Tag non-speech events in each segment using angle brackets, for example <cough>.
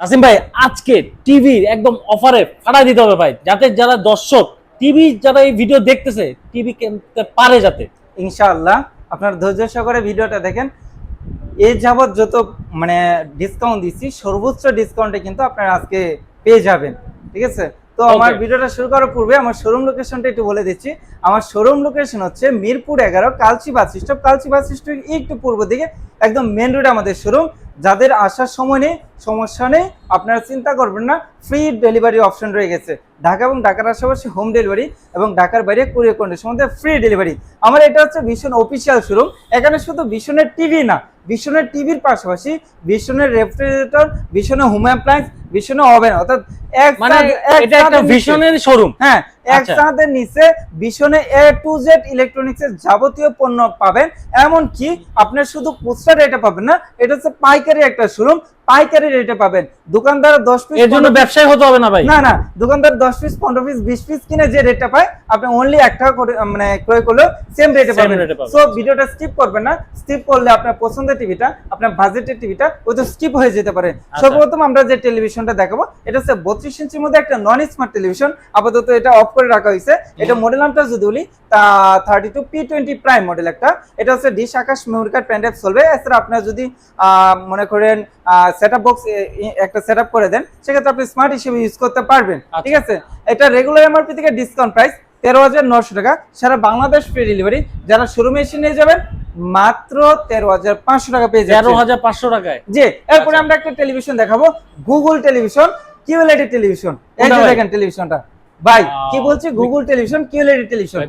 আসিম ভাই আজকে টিভির একদম অফারে ফাটাই দিতে হবে ভাই যাতে যারা দর্শক টিভি যারা এই ভিডিও দেখতেছে টিভি কিনতে পারে যাতে। ইনশাআল্লাহ আপনার ধৈর্য সহকারে ভিডিওটা দেখেন। এই যাবৎ যত মানে ডিসকাউন্ট দিচ্ছি সর্বোচ্চ ডিসকাউন্টে কিন্তু আপনারা আজকে পেয়ে যাবেন ঠিক আছে? তো আমার ভিডিওটা শুরু করার পূর্বে আমার শোরুম লোকেশনটা একটু বলে দিচ্ছি। আমার শোরুম লোকেশন হচ্ছে মিরপুর এগারো কালচি বাস স্টপ কালচি বাস স্টপ একটু পূর্ব দিকে একদম মেন রোডে আমাদের শোরুম যাদের আসার সময় নেই সমস্যা নেই আপনারা চিন্তা করবেন না ফ্রি ডেলিভারি অপশন রয়ে গেছে। ঢাকা এবং ঢাকার আশেপাশে হোম ডেলিভারি এবং ঢাকার বাইরে কুরিয়ার কন্ডিশন মধ্যে ফ্রি ডেলিভারি আমার এটা হচ্ছে ভীষণ অফিসিয়াল শোরুম এখানে শুধু ভীষণের টিভি না ভীষণের টিভির পাশাপাশি ভীষণের রেফ্রিজারেটর ভীষণের হোম অ্যাপ্লায়েন্স ভীষণের ওভেন অর্থাৎ এক মানে এটা একটা ভিশনের শোরুম হ্যাঁ আচ্ছা। নিচে ভীষণে এ টু জেড ইলেকট্রনিক্স এর যাবতীয় পণ্য পাবেন এমন কি আপনার শুধু খুচরা রেটে পাবেন না, এটা হচ্ছে পাইকারি একটা শোরুম পাইকারি রেটে পাবেন। দোকানদার দশ পিস এর জন্য ব্যবসায় হতে হবে না ভাই? না না দোকানদার দশ পিস পনেরো পিস বিশ পিস কিনে যে রেটটা পায় আপনি অনলি এক টাকা করে মানে ক্রয় করলেও সেম রেটে পাবেন। সো ভিডিওটা স্কিপ করবেন না। স্কিপ করলে আপনার পছন্দের টিভিটা আপনার বাজেটের টিভিটা ওই তো স্কিপ হয়ে যেতে পারে। আচ্ছা। সর্বপ্রথম আমরা যে টেলিভিশনটা দেখাবো এটা হচ্ছে বত্রিশ ইঞ্চির মধ্যে একটা নন স্মার্ট টেলিভিশন আপাতত এটা অফ করে রাখা হয়েছে। এটা মডেল নামটা যদি বলি তা thirty two P twenty prime model একটা। এটা হচ্ছে dish Akash memory card pendrive চলবে। এছাড়া আপনার যদি আহ, মনে করেন সেট আপ বক্স একটা সেটআপ করে দেন সেক্ষেত্রে আপনি স্মার্ট হিসেবে ইউজ করতে পারবেন আচ্ছা। ঠিক আছে এটা রেগুলার এমআরপি থেকে ডিসকাউন্ট প্রাইস তেরো হাজার নশো টাকা সারা বাংলাদেশ ফ্রি ডেলিভারি যারা শোরুমে এসে নিয়ে যাবেন মাত্র তেরো হাজার পাঁচশো টাকা পেয়ে তেরো হাজার পাঁচশো টাকায় জি এরপরে আচ্ছা। আমরা একটা টেলিভিশন দেখাবো গুগল টেলিভিশন কিউএলইডি টেলিভিশন এই? দেখেন টেলিভিশনটা ভাই কি বলছি? গুগল টেলিভিশন কিউএলইডি টেলিভিশন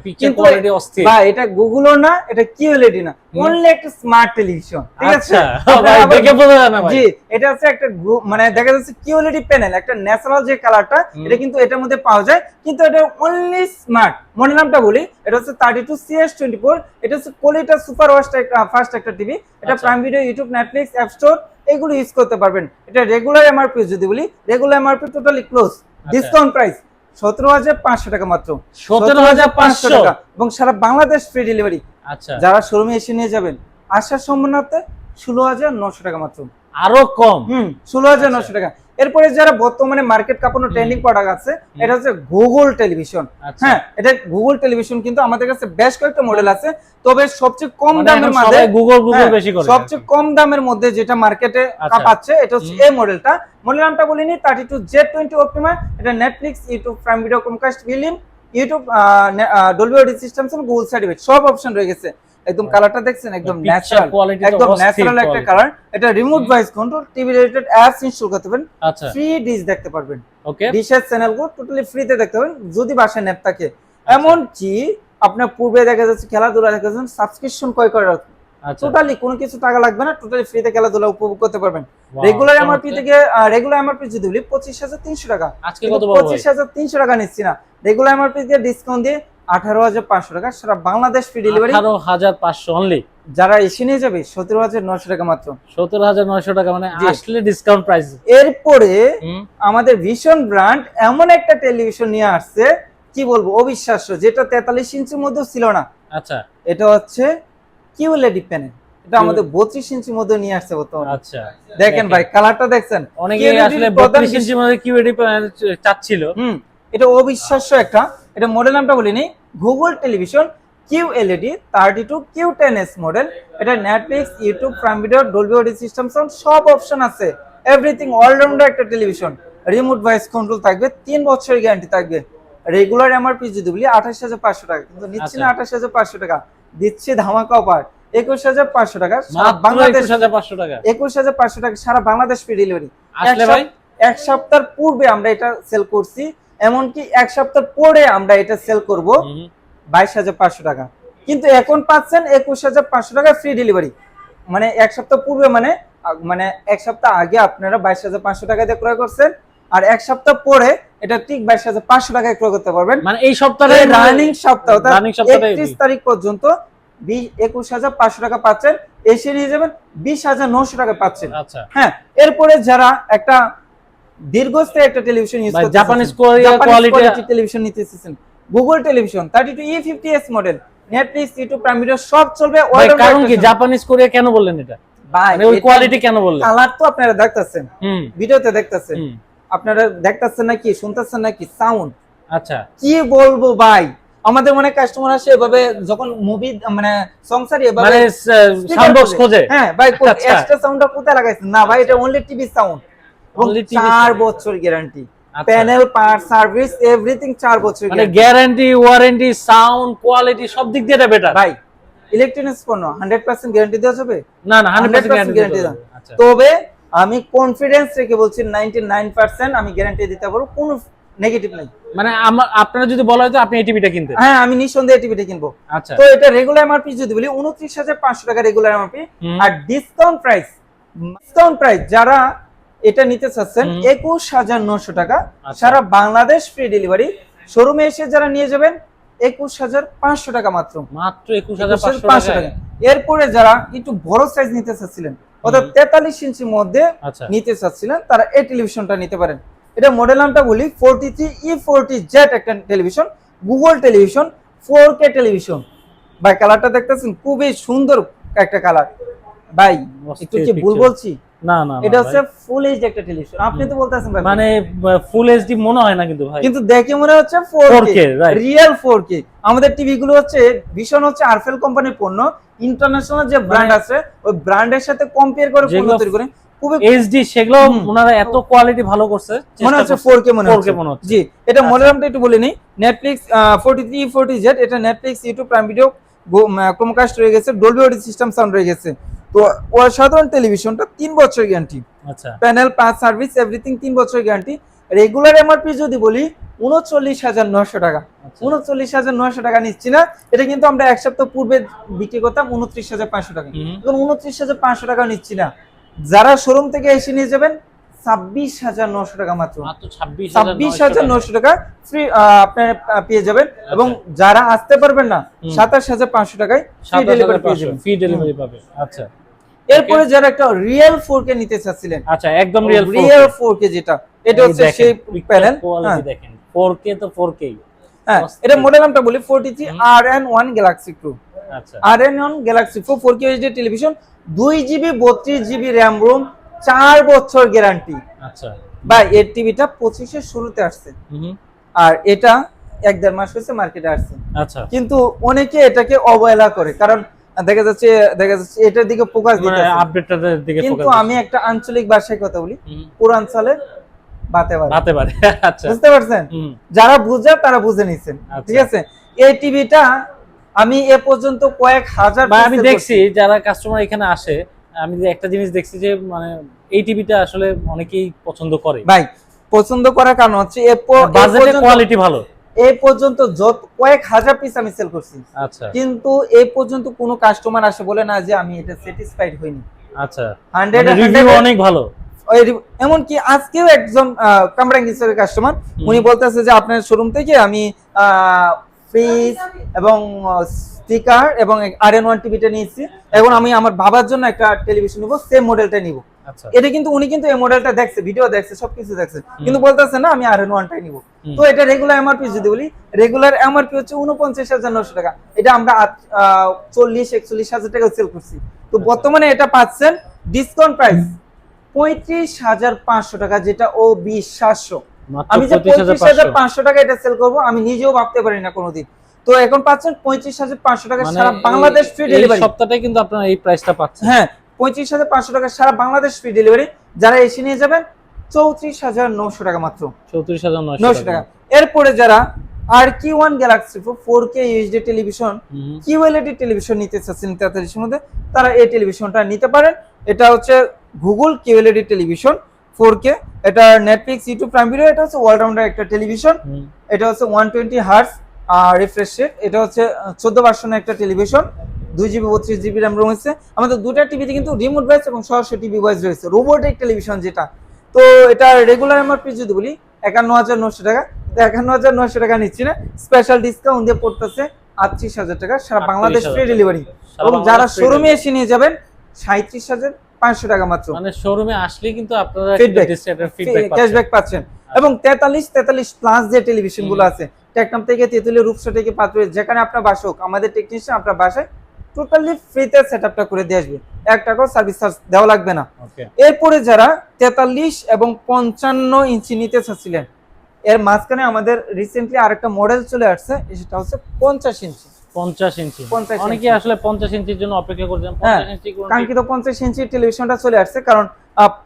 অস্থির। ভাই এটা গুগলও না এটা কিউএলইডি না। অনলি একটা স্মার্ট টেলিভিশন ঠিক আছে? আচ্ছা ভাই দেখে বোঝা যায় না ভাই। জি এটা হচ্ছে একটা মানে দেখা যাচ্ছে কিউএলইডি প্যানেল একটা ন্যাচারাল যে কালারটা এটা কিন্তু এটার মধ্যে পাওয়া যায়। কিন্তু এটা অনলি স্মার্ট মডেল নামটা বলি এটা হচ্ছে thirty two CS twenty four এটা হচ্ছে কোলিটা সুপার ওয়াস্ট ফার্স্ট একটা টিভি এটা। Prime video YouTube Netflix app store এগুলো ইউজ করতে পারবেন। এটা রেগুলার এমআরপি যদি বলি regular MRP totally close. Discount price সতেরো হাজার পাঁচশো টাকা মাত্র। সতেরো হাজার পাঁচশো? টাকা। এবং সারা বাংলাদেশ ফ্রি ডেলিভারি আচ্ছা। যারা শোরুমে এসে নিয়ে যাবেন আসার সম্ভাবনাতে ষোলো হাজার নশো টাকা মাত্র। আরও কম? হুম ষোলো হাজার নশো টাকা। এরপরে যারা বর্তমানে মার্কেট কাপানো। ট্রেন্ডিং প্রোডাক্ট আছে এটা হচ্ছে গুগল টেলিভিশন আচ্ছা। হ্যাঁ এটা গুগল টেলিভিশন কিন্তু আমাদের কাছে বেশ কয়েকটা মডেল আছে। তবে সবচেয়ে কম মানে দামের মধ্যে গুগল গুগল হ্যাঁ, বেশি করে সবচেয়ে কম দামের মধ্যে যেটা মার্কেটে আচ্ছা। কাপাচ্ছে এটা হচ্ছে। এই মডেলটা মডেল নামটা বলিনি thirty two Z twenty Optima এটা Netflix YouTube prime video Comcast film YouTube Dolby audio systems Google certificate সব অপশন রয়ে গেছে। একদম কালারটা দেখছেন? একদম ন্যাচারাল একদম ন্যাচারাল একটা কালার এটা remote voice control TV related apps install করতে পারবেন। আচ্ছা। ফ্রি ডিশ দেখতে পারবেন। ওকে ডিশের চ্যানেলগুলো টোটালি ফ্রিতে দেখতে পাবেন যদি বাসায় নেট থাকে। এমন কি আপনার পূর্বে দেখা যাচ্ছে খেলাধুলা দেখা যাচ্ছে সাবস্ক্রিপশন ক্রয় করার আচ্ছা। টোটালি কোনো কিছু টাকা লাগবে না টোটালি ফ্রিতে খেলাধুলা উপভোগ করতে পারবেন। রেগুলার। এমআরপি থেকে রেগুলার এমআরপি যদি বলি পঁচিশ হাজার তিনশো টাকা। পঁচিশ হাজার তিনশো টাকা নিচ্ছি না। রেগুলার এমআরপি দিয়ে ডিসকাউন্ট দিয়ে আঠারো হাজার পাঁচশো টাকা। সারা বাংলাদেশ ফ্রি ডেলিভারি আঠারো হাজার পাঁচশো অনলি যারা এসে নিয়ে যাবে সতেরো হাজার নশো টাকা মাত্র। সতেরো হাজার নয়শো টাকা মানে আসলে ডিসকাউন্ট প্রাইস এরপরে আমাদের ভীষণ ব্র্যান্ড এমন একটা টেলিভিশন নিয়ে আসছে কি বলব অবিশ্বাস্য যেটা তেতাল্লিশ ইঞ্চির মধ্যেও ছিল না। আচ্ছা। এটা হচ্ছে কিউএলইডি প্যানেল এটা আমাদের বত্রিশ ইঞ্চির মধ্যে নিয়ে আসছে বর্তমানে। আচ্ছা। দেখেন ভাই কালারটা দেখছেন? অনেকে QLED আসলে প্রধান বত্রিশ ইঞ্চির মধ্যে কিউএডি চাচ্ছিল। হুম এটা অবিশ্বাস্য একটা। এটা মডেল নামটা বলিনি Google television QLED thirty two Q ten S model এটা Netflix YouTube prime video Dolby audio system sound সব অপশন আছে। এভরিথিং অলরাউন্ডার একটা টেলিভিশন রিমোট ভয়েস কন্ট্রোল থাকবে তিন বছরের গ্যারান্টি থাকবে। রেগুলার এমআরপি যদি বলি আঠাশ হাজার পাঁচশো টাকা। কিন্তু নিচ্ছি না আচ্ছা। আঠাশ হাজার পাঁচশো টাকা। দিচ্ছি ধামাকা অফার একুশ হাজার পাঁচশো টাকা। বাংলাদেশ পাঁচশো টাকা। একুশ হাজার পাঁচশো টাকা সারা বাংলাদেশ ফ্রি ডেলিভারি ভাই এক সপ্তাহ পূর্বে আমরা এটা সেল করছি। এমনকি এক সপ্তাহ পরে আমরা এটা সেল করব। বাইশ হাজার পাঁচশো টাকা। কিন্তু এখন পাচ্ছেন একুশ হাজার পাঁচশো টাকা ফ্রি ডেলিভারি মানে এক সপ্তাহ পূর্বে মানে মানে এক সপ্তাহ আগে আপনারা বাইশ হাজার পাঁচশো টাকা দিয়ে ক্রয় করছেন আর এক সপ্তাহ পরে এটা ঠিক বাইশ হাজার পাঁচশো টাকায় ক্রয় করতে পারবেন। মানে এই সপ্তাহে রানিং সপ্তাহ Running সপ্তাহটাই একত্রিশ তারিখ পর্যন্ত একুশ হাজার পাঁচশো টাকা পাচ্ছেন। এসে নিয়ে যাবেন বিশ হাজার নশো টাকা পাচ্ছেন। আচ্ছা। হ্যাঁ এরপরে যারা একটা দীর্ঘস্থায়ী একটা টেলিভিশন ইউজ করতে জাপানিজ কোরিয়া কোয়ালিটি টেলিভিশন নিতে এসেছেন Google television thirty two E fifty S model Netflix YouTube prime video সব চলবে কারণ কি জাপানিজ কোরিয়া কেন বললেন এটা? ভাই মানে ওই কোয়ালিটি কেন বললেন? কালার তো আপনারা দেখতেছেন। ভিডিওতে দেখতেছেন। আপনারা দেখতেছেন নাকি শুনতেছেন নাকি? সাউন্ড আচ্ছা। কি বলব ভাই? আমাদের মনে কাস্টমার আসে এভাবে যখন মুভি মানে সংসার এভাবে মানে সাউন্ড বক্স খোঁজে। হ্যাঁ ভাই আচ্ছা। এক্সট্রা সাউন্ডটা কোথায় লাগাইছেন? না ভাই এটা অনলি টিভি সাউন্ড চার বছর guarantee. Panel part service everything চার বছর মানে গ্যারান্টি ওয়ারেন্টি সাউন্ড কোয়ালিটি সব দিক দিয়ে এটা বেটার ভাই ইলেকট্রনিক্স পণ্য হান্ড্রেড পার্সেন্ট গ্যারান্টি দেওয়া যাবে? না না হান্ড্রেড পার্সেন্ট গ্যারান্টি তবে আমি কনফিডেন্স রেখে বলছি নাইনটি নাইন পার্সেন্ট আমি গ্যারান্টি দিতে পারব কোনো নেগেটিভ নাই। মানে আমার আপনারা যদি বলা হয় তো আপনি এই টিভিটা কিনতেন। হ্যাঁ আমি নিঃসন্দেহে টিভিটা কিনবো। আচ্ছা। তো এটা রেগুলার এমআরপি যদি বলি উনত্রিশ হাজার পাঁচশো টাকা রেগুলার এমআরপি। আর ডিসকাউন্ট প্রাইস ডিসকাউন্ট প্রাইস যারা এটা নিতে চাচ্ছেন একুশ হাজার নশো টাকা। আচ্ছা। সারা বাংলাদেশ ফ্রি ডেলিভারি শোরুমে এসে যারা নিয়ে যাবেন একুশ হাজার পাঁচশো টাকা মাত্র। মাত্র একুশ হাজার পাঁচশো টাকা। এরপরে যারা একটু বড় সাইজ নিতে চাচ্ছিলেন অর্থাৎ তেতাল্লিশ ইঞ্চির মধ্যে আচ্ছা। নিতে চাচ্ছিলেন তারা এই টেলিভিশনটা নিতে পারেন। এটা মডেল নামটা বলি forty three E forty Z একটা television Google television four K television ভাই কালারটা দেখতেছেন? খুবই সুন্দর একটা কালার ভাই একটু কি ভুল বলছি? না না এটা হচ্ছে ফুল এইচডি একটা টেলিভিশন আপনি তো বলতেছেন ভাই। মানে ফুল এইচডি মনে হয় না কিন্তু ভাই। কিন্তু দেখে মনে হচ্ছে 4K, রিয়েল ফোর কে আমাদের টিভি গুলো হচ্ছে ভীষণ হচ্ছে আরফেল কোম্পানির পণ্য। ইন্টারন্যাশনাল যে ব্র্যান্ড আছে ওই ব্র্যান্ডের সাথে কম্পেয়ার করে পণ্য মানে তৈরি করে। খুবই এইচডি সেগুলো ওনারা এত কোয়ালিটি ভালো করছে মনে হচ্ছে করছে। ফোর কে মনে 4K হচ্ছে। মনে হচ্ছে। জি এটা আচ্ছা। মডেল একটু বলে নিই। Netflix forty three forty Z এটা Netflix YouTube prime video Chromecast রয়ে গেছে ডলবি অডিও সিস্টেম সাউন্ড রয়ে গেছে। তো অসাধারণ টেলিভিশনটা তিন বছর গ্যারান্টি আচ্ছা। প্যানেল পাঁচ সার্ভিস এভরিথিং তিন বছর গ্যারান্টি রেগুলার এমআরপি যদি বলি উনচল্লিশ হাজার নশো টাকা। আচ্ছা। উনচল্লিশ হাজার নশো টাকা নিচ্ছি না। এটা কিন্তু আমরা এক সপ্তাহ পূর্বে বিক্রি করতাম উনত্রিশ হাজার পাঁচশো টাকা। এখন উনত্রিশ হাজার পাঁচশো টাকা নিচ্ছি না। যারা শোরুম থেকে এসে নিয়ে যাবেন ছাব্বিশ হাজার নশো টাকা মাত্র। ছাব্বিশ হাজার নশো টাকা ফ্রি আপনার পেয়ে যাবেন। এবং যারা আসতে পারবেন না আচ্ছা। সাতাশ হাজার পাঁচশো টাকায় ফ্রি ডেলিভারি পেয়ে যাবেন। ফ্রি ডেলিভারি পাবে আচ্ছা। এরপরে যারা একটা রিয়েল ফোর কে নিতে চাচ্ছিলেন আচ্ছা একদম রিয়েল রিয়েল ফোর কে যেটা এটা হচ্ছে সেই প্যানেল কোয়ালিটি দেখেন 4K তো 4K হ্যাঁ এটা মডেল নামটা বলি ফোরটি থ্রি হুম। R N one Galaxy two আচ্ছা। R N one Galaxy four four K HD television দুই জিবি বত্রিশ জিবি র্যাম রোম চার বছর গ্যারান্টি আচ্ছা। বা এর টিভিটা পঁচিশের শুরুতে আসছে। আর এটা এক দেড় মাস হয়েছে মার্কেটে আসছে। আচ্ছা। কিন্তু অনেকে এটাকে অবহেলা করে কারণ দেখা যাচ্ছে দেখা যাচ্ছে এটার দিকে ফোকাস দিতে আপডেটটার দিকে কিন্তু আমি একটা আঞ্চলিক ভাষায় কথা বলি পূর্বাঞ্চলে বাতে পারে। হতে পারে <laughs> আচ্ছা। বুঝতে পারছেন? যারা বুঝে তারা বুঝে নিছেন আচ্ছা। ঠিক আছে? এই টিভিটা আমি এ পর্যন্ত কয়েক হাজার আমি দেখছি যারা কাস্টমার এখানে আসে আমি একটা জিনিস দেখছি যে মানে এই টিভিটা আসলে অনেকেই পছন্দ করে। ভাই পছন্দ করার কারণ হচ্ছে কোয়ালিটি ভালো। এ পর্যন্ত যত কয়েক হাজার পিস আমি সেল করছি। আচ্ছা। কিন্তু এই পর্যন্ত কোনো কাস্টমার আসে বলে না যে আমি এটা স্যাটিসফাইড হইনি। আচ্ছা। হান্ড্রেড রিভিউ অনেক ভালো। এমনকি আজকেও একজন কামরাং হিসেবে কাস্টমার উনি বলতেছে যে আপনার শোরুম থেকে আমি ফ্রিজ এবং স্টিকার এবং আর এন ওয়ান টিভিটা নিয়েছি। এখন আমি আমার বাবার জন্য একটা টেলিভিশন নিব সেম মডেলটা নিব। এটা কিন্তু উনি কিন্তু এই মডেলটা দেখছে ভিডিও দেখছে সবকিছু দেখছে। কিন্তু বলতেছে না আমি আর এন ওয়ানটাই নিব। তো এটা রেগুলার এমআরপি যদি বলি রেগুলার এমআরপি হচ্ছে উনপঞ্চাশ হাজার নশো টাকা। এটা আমরা চল্লিশ একচল্লিশ হাজার টাকা সেল করছি। তো আচ্ছা। বর্তমানে এটা পাচ্ছেন ডিসকাউন্ট প্রাইস পঁয়ত্রিশ হাজার পাঁচশো টাকা যেটা ও বিশ্বাস্য আমি যে পঁয়ত্রিশ হাজার পাঁচশো টাকা এটা সেল করব আমি নিজেও ভাবতে পারি না কোনোদিন। তো এখন পাচ্ছেন পঁয়ত্রিশ হাজার পাঁচশো টাকা মানে সারা বাংলাদেশ ফ্রি ডেলিভারি সপ্তাহটাই কিন্তু আপনারা এই প্রাইসটা পাচ্ছেন। হ্যাঁ পঁয়ত্রিশ হাজার পাঁচশো টাকা সারা বাংলাদেশ ফ্রি ডেলিভারি যারা এসে নিয়ে যাবেন চৌত্রিশ হাজার নশো টাকা মাত্র। চৌত্রিশ হাজার নশো টাকা। এরপরে যারা আর কি one Galaxy four K USD television QLED television নিতে চাচ্ছেন তেতাল্লিশের মধ্যে তারা এই টেলিভিশনটা নিতে পারেন। এটা হচ্ছে Google QLED television four K এটা নেটফ্লিক্স ইউটিউব প্রাইম ভিডিও এটা হচ্ছে অলরাউন্ডার একটা টেলিভিশন এটা হচ্ছে ওয়ান টোয়েন্টি হার্স আর রিফ্রেশ রেট এটা হচ্ছে চোদ্দ ভার্সনের একটা টেলিভিশন দুই জিবি বত্রিশ জিবি র্যাম রয়েছে আমাদের দুটা টিভিতে কিন্তু রিমোট ভয়েস এবং সরাসরি টিভি ভয়েস রয়েছে। রোবোটিক টেলিভিশন যেটা। তো এটা রেগুলার এমআরপি যদি বলি একান্ন হাজার নশো টাকা। তো একান্ন হাজার নশো টাকা নিচ্ছি না। স্পেশাল ডিসকাউন্ট দিয়ে পড়তেছে আটত্রিশ হাজার টাকা। সারা বাংলাদেশ ফ্রি ডেলিভারি এবং যারা শোরুমে এসে নিয়ে যাবেন সাঁত্রিশ হাজার পাঁচশো টাকা মাত্র। মানে শোরুমে আসলে কিন্তু আপনারা. ফিডব্যাক ক্যাশব্যাক পাচ্ছেন। এবং তেতাল্লিশ তেতাল্লিশ প্লাস যে টেলিভিশনগুলো আছে টেকনাম থেকে তেতুলিয়া রূপসা থেকে পাত্র যেখানে আপনার বাসা হোক আমাদের টেকনিশিয়ান আপনার বাসায় টোটালি ফ্রিতে সেট আপটা করে দিয়ে আসবে। এক টাকাও সার্ভিস চার্জ দেওয়া লাগবে না। এরপরে যারা তেতাল্লিশ এবং পঞ্চান্ন ইঞ্চি নিতে চাচ্ছিলেন এর মাঝখানে আমাদের রিসেন্টলি আরেকটা মডেল চলে আসছে সেটা হচ্ছে পঞ্চাশ ইঞ্চি। পঞ্চাশ ইঞ্চি। অনেকে আসলে পঞ্চাশ ইঞ্চির জন্য অপেক্ষা করছেন। হ্যাঁ, কাঙ্ক্ষিত পঞ্চাশ ইঞ্চি টেলিভিশনটা চলে আসছে কারণ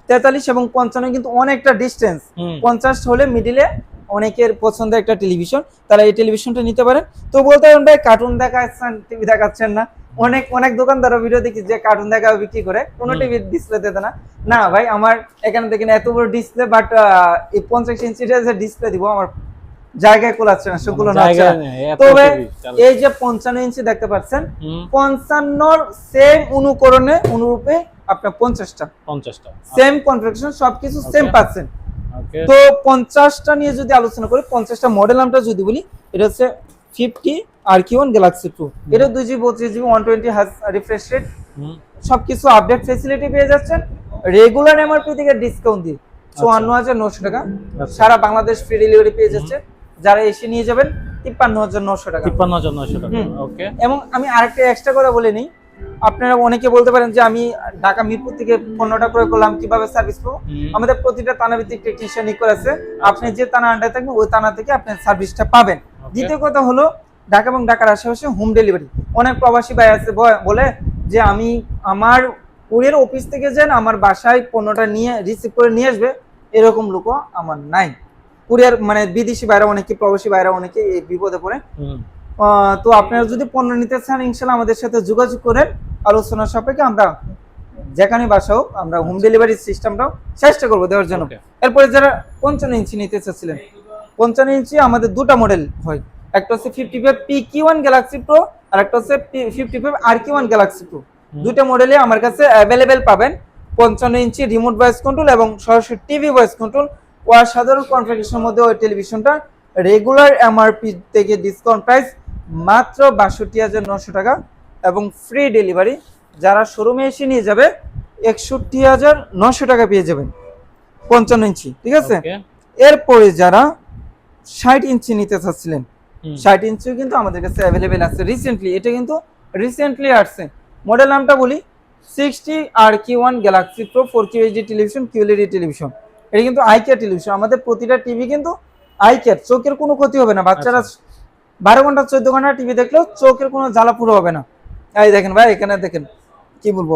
তেতাল্লিশ এবং পঞ্চান্ন কিন্তু অনেকটা ডিস্টেন্স পঞ্চাশ হলে মিডিলে অনেকের পছন্দের একটা টেলিভিশন তারা এই টেলিভিশনটা নিতে পারেন তো বলতে পারেন ভাই কার্টুন দেখাচ্ছেন টিভি দেখাচ্ছেন না। অনেক অনেক দোকানদার ভিডিও দেখি যে কার্টুন দেখা বিক্রি করে। কোনো। টিভি ডিসপ্লে দেয় না। না ভাই আমার এখানে দেখি না এত বড় ডিসপ্লে বাট এই পঞ্চাশ ইঞ্চিটা যে ডিসপ্লে দিব আমার জায়গায় কোলাচ্ছে না সেগুলো না। তবে এই যে পঞ্চান্ন ইঞ্চি দেখতে পাচ্ছেন পঞ্চান্নর সেম অনুকরণে অনুরূপে আপনার পঞ্চাশটা। পঞ্চাশটা। সেম কনফিগারেশন সবকিছু সেম পাচ্ছেন। তো পঞ্চাশটা নিয়ে যদি আলোচনা করি পঞ্চাশটা মডেল নামটা যদি বলি এটা হচ্ছে ফিফটি আর কি ওয়ান গ্যালাক্সি টু এটা দুই জিবি বত্রিশ GB one twenty refresh rate সবকিছু আপডেট ফেসিলিটি পেয়ে যাচ্ছেন। রেগুলার এমআরপি থেকে ডিসকাউন্ট দিয়ে চুয়ান্ন হাজার নশো টাকা। আচ্ছা। সারা বাংলাদেশ ফ্রি ডেলিভারি পেয়ে যাচ্ছে। যারা এসে নিয়ে যাবেন তিপ্পান্ন হাজার নশো টাকা। তিপ্পান্ন হাজার নয়শো টাকা। ওকে এবং আমি আরেকটা এক্সট্রা করে বলে নিই। আপনারা অনেকে বলতে পারেন যে আমি ঢাকা মিরপুর থেকে পণ্যটা ক্রয় করলাম কীভাবে সার্ভিস পাবো আমাদের প্রতিটা থানা ভিত্তিক টেকনিশিয়ান নিক আছে আপনি যে থানা আন্ডারে থাকবেন ওই থানা থেকে আপনি সার্ভিসটা পাবেন। দ্বিতীয় কথা হলো ঢাকা এবং ঢাকার আশেপাশে হোম ডেলিভারি অনেক প্রবাসী ভাই আছে বলে যে আমি আমার কুরিয়ার অফিস থেকে যেন আমার বাসায় পণ্যটা নিয়ে রিসিভ করে নিয়ে আসবে এরকম লোকও আমার নাই। কুরিয়ার মানে বিদেশি বাইরে অনেকে প্রবাসী বাইরে অনেকে এই বিপদে পড়ে। তো আপনারা যদি পণ্য নিতে চান ইনশাল্লাহ আমাদের সাথে যোগাযোগ করেন। আলোচনা সাপেক্ষে আমরা যেখানে বাসা হোক আমরা হোম ডেলিভারি সিস্টেমটাও চেষ্টা করব দেওয়ার জন্য। এরপরে যারা পঞ্চান্ন ইঞ্চি নিতে চাচ্ছিলেন পঞ্চান্ন ইঞ্চি আমাদের দুটা মডেল হয়। একটা হচ্ছে fifty five P K one Galaxy pro আর একটা হচ্ছে ফিফটি ফাইভ আর কি ওয়ান গ্যালাক্সি প্রো। দুইটা মডেলে আমার কাছে অ্যাভেলেবেল পাবেন। পঞ্চান্ন ইঞ্চি রিমোট ভয়েস কন্ট্রোল এবং সরাসরি টিভি ভয়েস কন্ট্রোল ও আর সাধারণ কনফিগারেশনের মধ্যে ওই টেলিভিশনটা রেগুলার এমআরপি থেকে ডিসকাউন্ট প্রাইস মাত্র বাষট্টি হাজার নশো টাকা এবং ফ্রি ডেলিভারি যারা শোরুমে এসে নিয়ে যাবে একষট্টি হাজার নশো টাকা পেয়ে যাবেন। পঞ্চান্ন ইঞ্চি ঠিক আছে? এরপরে যারা ষাট ইঞ্চি নিতে চাচ্ছিলেন ষাট ইঞ্চিও কিন্তু আমাদের কাছে অ্যাভেলেবেল আছে। রিসেন্টলি এটা কিন্তু রিসেন্টলি আসছে। মডেল নামটা বলি সিক্সটি আর কি one Galaxy pro four Q HD television QLED television এটা কিন্তু আইকেয়ার টেলিভিশন আমাদের প্রতিটা টিভি কিন্তু আইকেয়ার চোখের কোনো ক্ষতি হবে না। বাচ্চারা বারো ঘণ্টা চোদ্দ ঘণ্টা টিভি দেখলেও চোখের কোনো জ্বালা পুরো হবে না। এই দেখেন ভাই এখানে দেখেন কি বলব?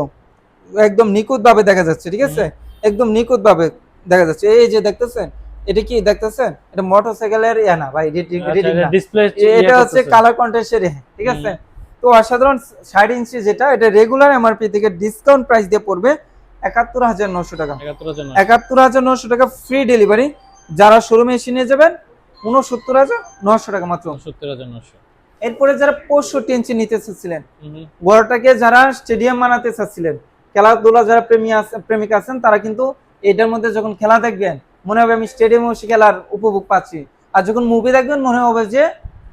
একদম নিখুঁতভাবে দেখা যাচ্ছে ঠিক আছে? একদম নিখুঁতভাবে দেখা যাচ্ছে। এই যে দেখতেছেন এটা কি দেখতেছেন? এটা মোটরসাইকেলের ইয়া না ভাই রিডিং আচ্ছা, ডিসপ্লে এটা হচ্ছে কালার কন্ট্রাস্টের ঠিক আছে? তো অসাধারণ ষাট ইঞ্চি যেটা এটা রেগুলার এমআরপি থেকে ডিসকাউন্ট প্রাইস দিয়ে পড়বে একাত্তর হাজার নশো টাকা। একাত্তর হাজার নশো। টাকা ফ্রি ডেলিভারি যারা শোরুমে এসে নিয়ে যাবেন উনসত্তর হাজার নশো টাকা মাত্র। সত্তর হাজার নয়শো এরপরে যারা পঁয়ষট্টি ইঞ্চি নিতে চাচ্ছিলেন বড়টাকে যারা স্টেডিয়াম বানাতে চাচ্ছিলেন খেলাধুলা যারা প্রেমী আছে- প্রেমিক আছেন তারা কিন্তু এটার মধ্যে যখন খেলা দেখবেন মনে হবে আমি স্টেডিয়ামে বসে খেলার উপভোগ পাচ্ছি। আর যখন মুভি দেখবেন মনে হবে যে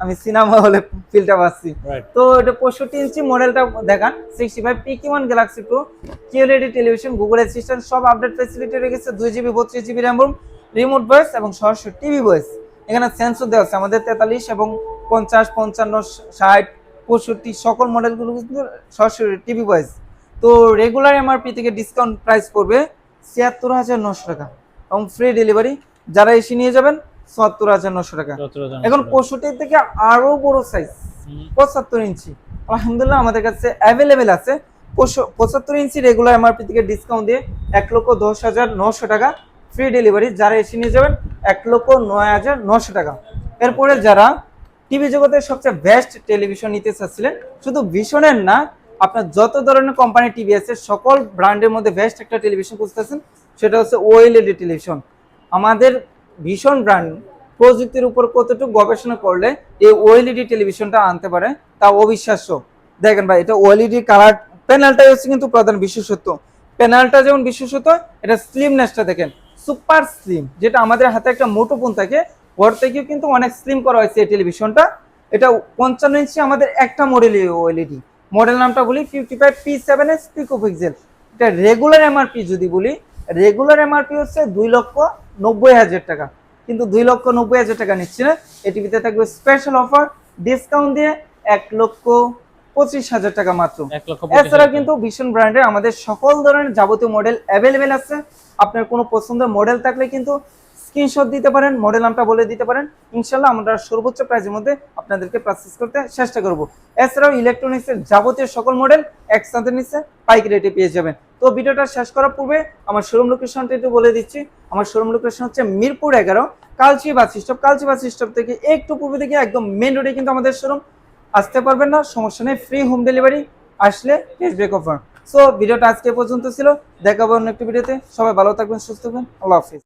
আমি সিনেমা হলে ফিলটা পাচ্ছি। তো এটা পঁয়ষট্টি ইঞ্চি মডেলটা দেখান sixty five PK one Galaxy pro QLED television Google assistant সব আপডেট ফেসিলিটি রেখেছে দুই জিবি বত্রিশ GB RAM ROM remote voice এবং সরাসরি টিভি ভয়েস এখানে সেন্সর দেওয়া আছে আমাদের তেতাল্লিশ এবং পঞ্চাশ পঞ্চান্ন ষাট পঁয়ষট্টি সকল মডেলগুলো কিন্তু সরাসরি টিভি ভয়েস তো রেগুলার এমআরপি থেকে ডিসকাউন্ট প্রাইস পড়বে ছিয়াত্তর হাজার নশো টাকা। এবং ফ্রি ডেলিভারি যারা এসে নিয়ে যাবেন চুয়াত্তর হাজার নশো টাকা। এখন নয়শো টাকা। পঁয়ষট্টি থেকে আরও বড় সাইজ পঁচাত্তর ইঞ্চি। আলহামদুলিল্লাহ আমাদের কাছে অ্যাভেলেবেল আছে। পঁচাত্তর ইঞ্চি রেগুলার এমআরপি থেকে ডিসকাউন্ট দিয়ে এক লক্ষ দশ হাজার নশো টাকা ফ্রি ডেলিভারি যারা এসে নিয়ে যাবেন এক লক্ষ নয় হাজার নশো টাকা। এরপরে যারা টিভি জগতের সবচেয়ে বেস্ট টেলিভিশন নিতে চাচ্ছিলেন শুধু ভীষণের না আপনার যত ধরনের কোম্পানি টিভি আছে সকল ব্র্যান্ডের মধ্যে বেস্ট একটা টেলিভিশন খুঁজতেছেন সেটা হচ্ছে ওএলইডি টেলিভিশন। আমাদের ভীষণ ব্র্যান্ড প্রযুক্তির উপর কতটুকু গবেষণা করলে এই ওএলইডি টেলিভিশনটা আনতে পারে, তা অবিশ্বাস্য। দেখেন ভাই, এটা ওএলইডি কালার প্যানেলটাই হচ্ছে কিন্তু প্রধান বিশেষত্ব। প্যানেলটা যেমন বিশেষত্ব, এটা স্লিমনেসটা দেখেন সুপার স্লিম যেটা আমাদের হাতে একটা মোটো ফোন থাকে ঘর থেকেও কিন্তু অনেক স্লিম করা হয়েছে এই টেলিভিশনটা। এটা পঞ্চান্ন ইঞ্চি আমাদের একটা মডেল ওএলইডি মডেল নামটা বলি fifty five P seven S pico pixel এটা রেগুলার এমআরপি যদি বলি রেগুলার এমআরপি হচ্ছে দুই লক্ষ নব্বই হাজার টাকা। কিন্তু দুই লক্ষ নব্বই হাজার টাকা নিচ্ছে না। এটিভিতে থাকবে স্পেশাল অফার ডিসকাউন্ট দিয়ে এক লক্ষ পঁচিশ হাজার টাকা মাত্র। এছাড়া কিন্তু ভীষণ ব্র্যান্ডের আমাদের সকল ধরনের যাবতীয় মডেল অ্যাভেলেবেল আছে। আপনার কোনো পছন্দের মডেল থাকলে কিন্তু স্ক্রিনশট দিতে পারেন মডেল নামটা বলে দিতে পারেন। ইনশাল্লাহ আমরা সর্বোচ্চ প্রাইসের মধ্যে আপনাদেরকে পারচেস করতে চেষ্টা করব। এছাড়াও ইলেকট্রনিক্সের যাবতীয় সকল মডেল একসাথে নিচে পাইক রেটে পেয়ে যাবেন। তো ভিডিওটা শেষ করার পূর্বে আমার শোরুম লোকেশনটা একটু বলে দিচ্ছি। আমার শোরুম লোকেশন হচ্ছে মিরপুর এগারো, কালচি বাস স্টপ কালচি বাস স্টপ থেকে একটু পূর্বে দিকে একদম মেন রোডে কিন্তু আমাদের শোরুম আসতে পারবেন না, সমস্যা নেই ফ্রি হোম ডেলিভারি আসলে ক্যাশব্যাক অফার সো ভিডিওটা আজকে পর্যন্ত ছিল, দেখাবো অন্য একটি ভিডিওতে। সবাই ভালো থাকবেন, সুস্থ থাকবেন, আল্লাহ হাফিজ।